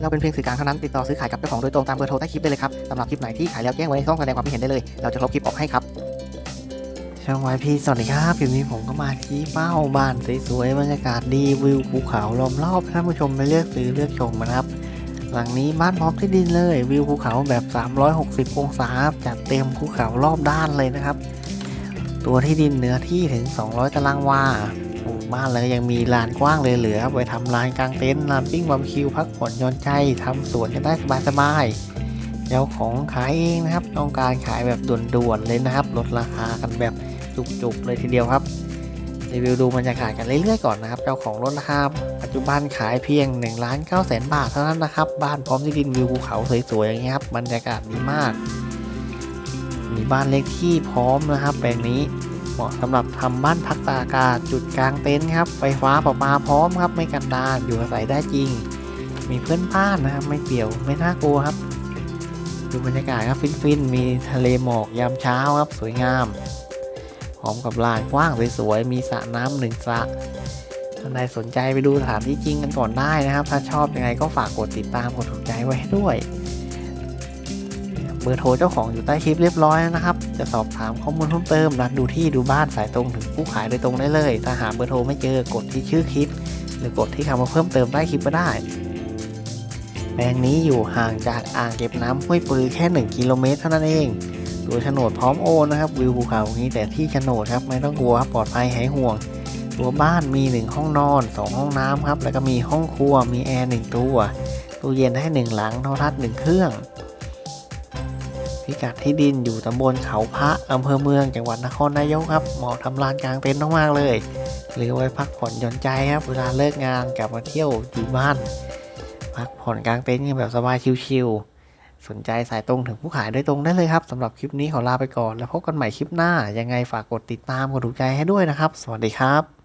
เราเป็นเพียงสื่อกลางเท่านั้นติดต่อซื้อขายกับเจ้าของโดยตรงตามเบอร์โทรใต้คลิปได้เลยครับสำหรับคลิปไหนที่ขายแล้วแจ้งไว้ในช่องแสดงความคิดเห็นได้เลย เราจะลบคลิปออกให้ครับช่องวายพีสวัสดีครับคลิปนี้ผมก็มาที่เป้าบ้านสวยๆบรรยากาศดีวิวภูเขาล้อมรอบท่านผู้ชมไปเลือกซื้อเลือกชมนะครับ หลังนี้บ้านพร้อมที่ดินเลย วิวภูเขาแบบ 360 องศาจัดเต็มภูเขารอบด้านเลยนะครับ ตัวที่ดินเนื้อที่ถึง 200 ตารางวา บ้านแล้วยังมีลานกว้างเลยเหลือไว้ทำลานกลางเต็นท์ลานปิ้งบาร์บีคิวพักผ่อนหย่อนใจทำสวนกันได้สบายๆเจ้าของขายเองนะครับ ต้องการขายแบบด่วนๆเลยนะครับ ลดราคากันแบบจุกๆเลยทีเดียวครับรีวิวดูบรรยากาศกันเรื่อยๆก่อนนะครับ เจ้าของลดราคาปัจจุบันขายเพียง1ล้าน9แสนบาทเท่านั้นนะครับ บ้านพร้อมที่ดินวิวภูเขาสวยๆอย่างเงี้ครับ บรรยากาศดีมาก มีบ้านเล็กที่พร้อมนะครับแปลงนี้ เหมาะสำหรับทำบ้านพักตากอากาศจุดกลางเต็นท์ครับ ไฟฟ้าประปาพร้อมครับ ไม่กันดารอยู่อาศัยได้จริง มีเพื่อนบ้านนะครับ ไม่เปี่ยวไม่น่ากลัวครับ ดูบรรยากาศครับฟินๆ มีทะเลหมอกยามเช้าครับ สวยงามพร้อมกับลานกว้างสวยๆ มีสระน้ำหนึ่งสระท่านใดสนใจไปดูสถานที่จริงกันก่อนได้นะครับ ถ้าชอบยังไงก็ฝากกดติดตามกดถูกใจไว้ด้วย เบอร์โทรเจ้าของอยู่ใต้คลิปเรียบร้อยแล้วนะครับ จะสอบถามข้อมูลเพิ่มเติมนัดดูที่ดูบ้านสายตรงถึงผู้ขายโดยตรงได้เลย ถ้าหาเบอร์โทรไม่เจอกดที่ชื่อคลิป หรือกดที่คำว่าเพิ่มเติมใต้คลิปก็ได้ แปลงนี้อยู่ห่างจากอ่างเก็บน้ำห้วยปือแค่ 1 กิโลเมตรเท่านั้นเองตัวโฉนดพร้อมโอนนะครับวิวภูเขาอย่างนี้แต่ที่โฉนดครับไม่ต้องกลัวครับปลอดภัยหายห่วง ตัวบ้านมี 1 ห้องนอน 2 ห้องน้ำครับแล้วก็มีห้องครัวมีแอร์1ตัวตู้เย็นให้1หลังโทรทัศน์1เครื่อง พิกัดที่ดินอยู่ตำบลเขาพระอำเภอเมืองจังหวัดนครนายกครับเหมาะทำลานกลางเต็นท์มากๆเลย หรือไว้พักผ่อนหย่อนใจครับเวลาเลิกงานกลับมาเที่ยวอยู่บ้าน พักผ่อนกลางเต็นท์แบบสบายชิวๆสนใจสายตรงถึงผู้ขายโดยตรงได้เลยครับสำหรับคลิปนี้ขอลาไปก่อน แล้วพบกันใหม่คลิปหน้ายังไงฝากกดติดตามกดถูกใจให้ด้วยนะครับ สวัสดีครับ